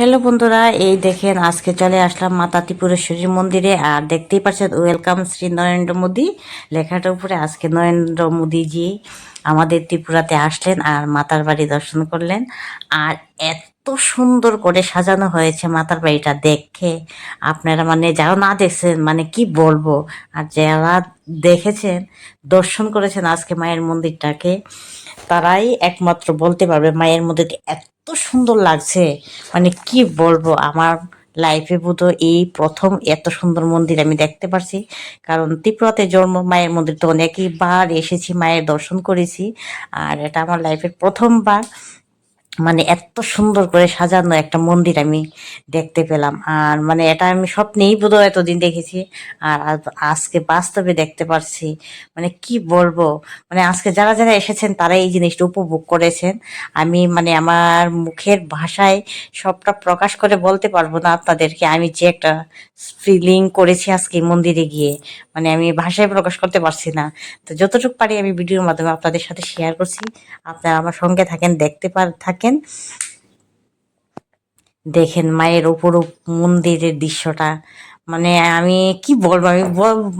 Hello বন্ধুরা, এই দেখেন আজকে চলে আসলাম মাতা ত্রিপুরেশ্বরী মন্দিরে, আর দেখতেই পাচ্ছেন ওয়েলকাম শ্রী নরেন্দ্র মোদী। লেখাটার উপরে আজকে নরেন্দ্র মোদীজি আমাদের ত্রিপুরাতে আসলেন আর মাতার বাড়ি দর্শন করলেন। আর এত সুন্দর করে সাজানো হয়েছে মাতার বাড়িটা, দেখে আপনারা মানে যারা না দেখছেন মানে কি বলব? আর যারা দেখেছেন, দর্শন করেছেন আজকে মায়ের মন্দিরটাকে তারাই একমাত্র বলতে পারবে মায়ের মধ্যে এত সুন্দর লাগছে। মানে কি বলব, আমার লাইফে বোধ এই প্রথম এত সুন্দর মন্দির আমি দেখতে পারছি। কারণ ত্রিপুরাতে জন্ম, মায়ের মন্দির তো অনেকবার এসেছি, মায়ের দর্শন করেছি। আর এটা আমার লাইফের প্রথমবার। মানে এত সুন্দর করে সাজানো একটা মন্দির আমি দেখতে পেলাম। আর মানে এটা আমি স্বপ্নেই বোধহয় এতদিন দেখেছি। আর আজকে বাস্তবে দেখতে পারছি। মানে কি বলব? মানে আজকে যারা যারা এসেছেন তারা এই জিনিসটা উপভোগ করেছেন। আমি মানে আমার মুখের ভাষায় সবটা প্রকাশ করে বলতে পারব না আপনাদেরকে। আমি যে একটা ফিলিং করেছি আজকে মন্দিরে গিয়ে মানে আমি ভাষায় প্রকাশ করতে পারছি না। তো যতটুকু পারি আমি ভিডিওর মাধ্যমে আপনাদের সাথে শেয়ার করছি। আপনারা আমার সঙ্গে থাকেন, দেখতে পার, থাকেন। দেখেন। দেখেন মায়ের উপর মন্দিরের দৃশ্যটা। মানে আমি কি বলব, আমি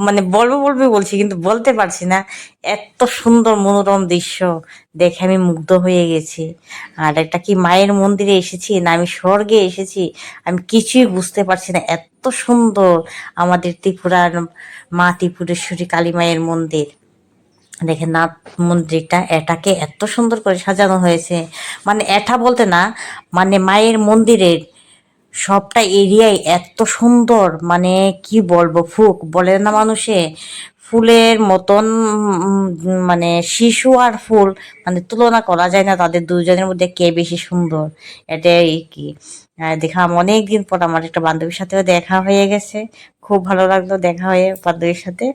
মানে বলব বলব বলছি, কিন্তু বলতে পারছি না। এত সুন্দর মনোরম দৃশ্য। দেখে আমি মুগ্ধ হয়ে গেছি। আর একটা কি মায়ের মন্দিরে এসেছি না আমি স্বর্গে এসেছি, আমি কিছুই বুঝতে পারছি না। এত সুন্দর আমাদের ত্রিপুরার মা ত্রিপুরেশ্বরী কালী মায়ের মন্দির। দেখেন নাথ মন্দিরটা এটাকে এত সুন্দর করে সাজানো হয়েছে। মানে এটা বলতে না মানে মায়ের মন্দিরের সবটা এরিয়াই এত সুন্দর। মানে কি বলব ফুক বলে না মানুষে ফুলের মতন মানে শিশু আর ফুল মানে তুলনা করা যায় না তাদের দুজনের মধ্যে কে বেশি সুন্দর। এটাই কি? আহ, দেখলাম অনেক দিন পর আমার একটা বান্ধবীর সাথেও দেখা হয়ে গেছে। খুব ভালো লাগল দেখা হয়ে বান্ধবীর সাথে।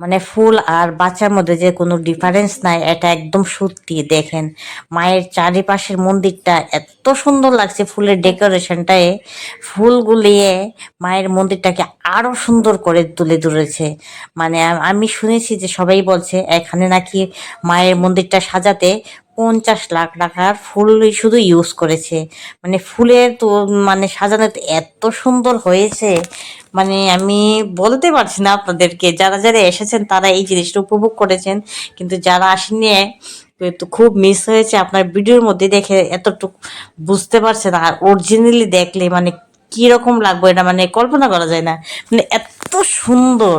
মানে ফুল আর বাচ্চার মধ্যে যে কোনো ডিফারেন্স নাই, এটা একদম সত্যি। দেখেন, মায়ের চারিপাশের মন্দিরটা এত সুন্দর লাগছে ফুলের ডেকোরেশনটায় ফুল গুলিয়ে মায়ের মন্দিরটাকে আরও সুন্দর করে তুলে ধরেছে। মানে আমি শুনেছি যে সবাই বলছে, এখানে নাকি মায়ের মন্দিরটা সাজাতে পঞ্চাশ লাখ টাকার ফুল শুধু ইউজ করেছে। মানে ফুলের তো মানে সাজানো এত সুন্দর হয়েছে। মানে আমি বলতে পারছি না আপনাদেরকে, যারা যারা এসেছেন তারা এই জিনিসটা উপভোগ করেছেন। কিন্তু যারা আসেনি তো খুব মিস হয়েছে। আপনার ভিডিওর মধ্যে দেখে এতটুকু বুঝতে পারছেন, আর অরিজিনালি দেখলে মানে কি রকম লাগবে এটা? মানে কল্পনা করা যায় না। মানে এত সুন্দর।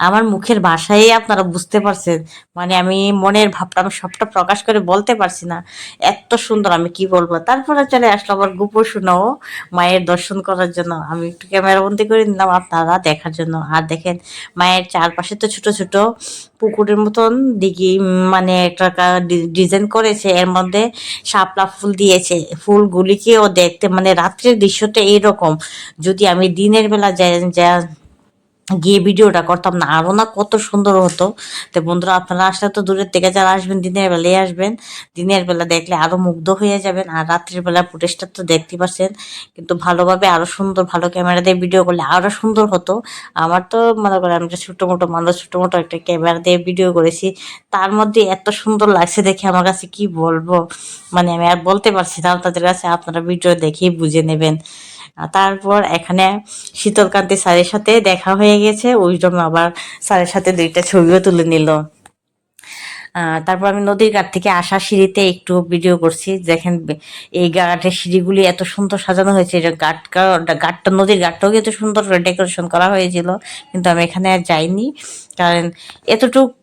আমার মুখের ভাষায় আপনারা বুঝতে পারছেন। মানে আমি মনের ভাবটা, আমি সবটা প্রকাশ করে বলতে পারছি না। এত সুন্দর, আমি কি বলব? তারপরে চলে আসলো আবার গোপর শোনাও মায়ের দর্শন করার জন্য। আমি একটু ক্যামেরা বন্দি করে নিলাম আপনারা দেখার জন্য। আর দেখেন, মায়ের চারপাশে তো ছোট ছোট পুকুরের মতন দিঘি মানে একটা ডিজাইন করেছে। এর মধ্যে শাপলা ফুল দিয়েছে। ফুলগুলিকেও দেখতে মানে রাত্রের দৃশ্যটা এইরকম। যদি আমি দিনের বেলা যাই যা গিয়ে ভিডিওটা করতাম না। আরও না কত সুন্দর হতো। তো বন্ধুরা, আপনারা আসলে তো দূরের থেকে যারা আসবেন, দিনের বেলায় আসবেন, দিনের বেলা দেখলে আরও মুগ্ধ হয়ে যাবেন আর রাত্রের বেলা ফুটেজটা তো দেখতে পাচ্ছেন। কিন্তু ভালোভাবে আরও সুন্দর, ভালো ক্যামেরা দিয়ে ভিডিও করলে আরও সুন্দর হতো। আমার তো মনে করেন, আমি ছোটো মোটো মানুষ, ছোটো মোটো একটা ক্যামেরা দিয়ে ভিডিও করেছি, তার মধ্যে এত সুন্দর লাগছে দেখে আমার কাছে কি বলব? মানে আমি আর বলতে পারছি না আপনাদের কাছে আপনারা ভিডিও দেখেই বুঝে নেবেন। তারপর এখানে শীতলকান্তি স্যারের সাথে দেখা হয়ে গেছে। ওই জন্য আবার স্যারের সাথে দুইটা ছবিও তুলে নিল। তারপর আমি নদীর ঘাট থেকে আসা সিঁড়িতে একটু ভিডিও করছি। দেখেন, এই ঘাটের সিঁড়িগুলি এত সুন্দর সাজানো হয়েছে। ঘাট ঘাটটা, নদীর ঘাটটাও কিন্তু সুন্দর করে ডেকোরেশন করা হয়েছিল। কিন্তু আমি এখানে আর যাইনি। কারণ এতটুকু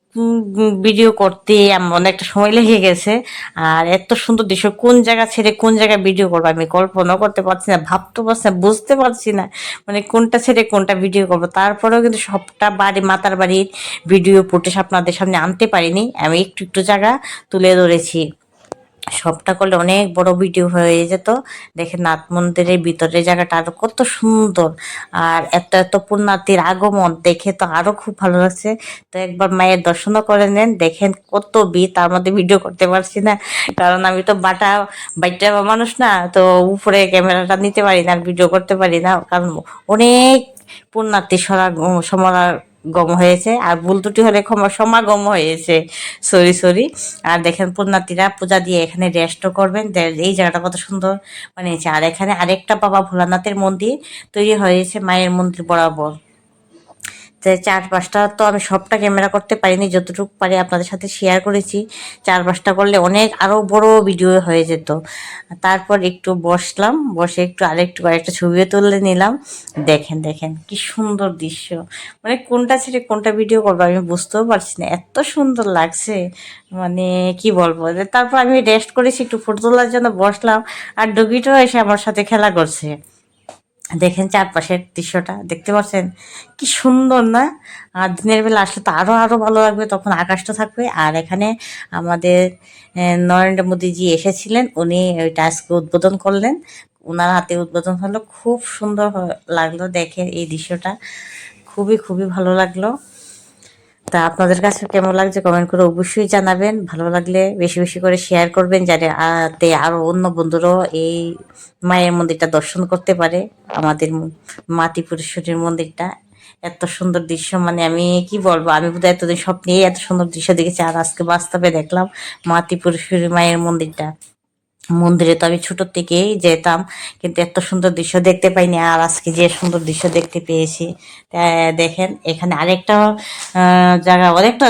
ভিডিও করতে আমার একটা সময় লেগে গেছে। আর এত সুন্দর দৃশ্য, কোন জায়গা ছেড়ে কোন জায়গায় ভিডিও করব? আমি কল্পনা করতে পারছি না, ভাবতে পারছি না, বুঝতে পারছি না। মানে কোনটা ছেড়ে কোনটা ভিডিও করব? তারপরেও কিন্তু সবটা বাড়ি, মাতার বাড়ির ভিডিও ফুটেজ আপনাদের সামনে আনতে পারিনি। আমি একটু একটু জায়গা তুলে ধরেছি। সবটা করলে অনেক বড় ভিডিও হয়ে যেত। দেখেন নাথ মন্দিরের ভিতরের জায়গাটা আরও কত সুন্দর। আর এত এত পুণ্যার্থীর আগমন দেখে তো আরও খুব ভালো লাগছে। তো একবার মায়ের দর্শনও করে নেন, দেখেন কত বি তার মধ্যে ভিডিও করতে পারছি না। কারণ আমি তো বাটা, বাইটা মানুষ না, তো উপরে ক্যামেরাটা নিতে পারি না ভিডিও করতে পারি না। কারণ অনেক পুণ্যার্থী সরা সমারা গম হয়েছে। আর ভুল ত্রুটি হলে ক্ষমা সমাগম হয়েছে। সরি সরি আর দেখেন পুণ্যার্থীরা পূজা দিয়ে এখানে রেস্টও করবেন। এই জায়গাটা কত সুন্দর বানিয়েছে। আর এখানে আরেকটা বাবা ভোলানাথের মন্দির তৈরি হয়েছে মায়ের মন্দির বরাবর। তো চারপাশটা তো আমি সবটা ক্যামেরা করতে পারিনি, যতটুকু পারি আপনাদের সাথে শেয়ার করেছি। চারপাশটা করলে অনেক আরও বড় ভিডিও হয়ে যেত। তারপর একটু বসলাম, বসে একটু আরেকটু কয়েকটা ছবিও তুলে নিলাম। দেখেন দেখেন কি সুন্দর দৃশ্য। মানে কোনটা ছেড়ে কোনটা ভিডিও করব আমি বুঝতেও পারছি না। এত সুন্দর লাগছে। মানে কি বলব? তারপর আমি রেস্ট করেছি, একটু ফটো তোলার জন্য বসলাম। আর ডুগিটাও এসে আমার সাথে খেলা করছে। দেখেন চারপাশের দৃশ্যটা, দেখতে পাচ্ছেন? কি সুন্দর, না? আর দিনের বেলা আসলে তো আরও আরও ভালো লাগবে, তখন আকাশটা থাকবে। আর এখানে আমাদের নরেন্দ্র মোদীজি এসেছিলেন, উনি ওই টাস্ক উদ্বোধন করলেন। ওনার হাতে উদ্বোধন হলো, খুব সুন্দর লাগল দেখে এই দৃশ্যটা। খুবই খুবই ভালো লাগল। তা আপনাদের কাছে কেমন লাগছে কমেন্ট করে অবশ্যই জানাবেন। ভালো লাগলে বেশি বেশি করে শেয়ার করবেন যাতে আরও অন্য বন্ধুরাও এই মায়ের মন্দিরটা দর্শন করতে পারে। আমাদের মাতৃপুরেশ্বরীর মন্দিরটা এত সুন্দর দৃশ্য। মানে আমি কি বলব? আমি বোধহয় এতদিন স্বপ্নেই এত সুন্দর দৃশ্য দেখেছি আর আজকে বাস্তবে দেখলাম মাতৃপুরেশ্বরী মায়ের মন্দিরটা। মন্দিরে তো আমি ছোট থেকেই যেতাম, কিন্তু এত সুন্দর দৃশ্য দেখতে পাইনি আর আজকে যে সুন্দর দৃশ্য দেখতে পেয়েছি দেখেন, এখানে আরেকটা জায়গা, অনেকটা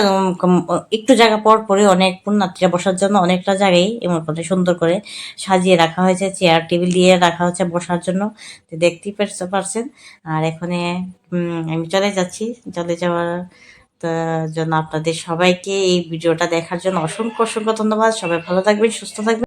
একটু জায়গা পর পরে অনেক পুণ্যার্থীরা বসার জন্য অনেকটা জায়গায় এমন করে সুন্দর করে সাজিয়ে রাখা হয়েছে, চেয়ার, টেবিল দিয়ে রাখা হয়েছে বসার জন্য দেখতেই পারছ- পারছেন। আর এখানে আমি চলে যাচ্ছি, চলে যাওয়ার জন্য আপনাদের সবাইকে এই ভিডিওটা দেখার জন্য অসংখ্য অসংখ্য ধন্যবাদ। সবাই ভালো থাকবেন, সুস্থ থাকবেন।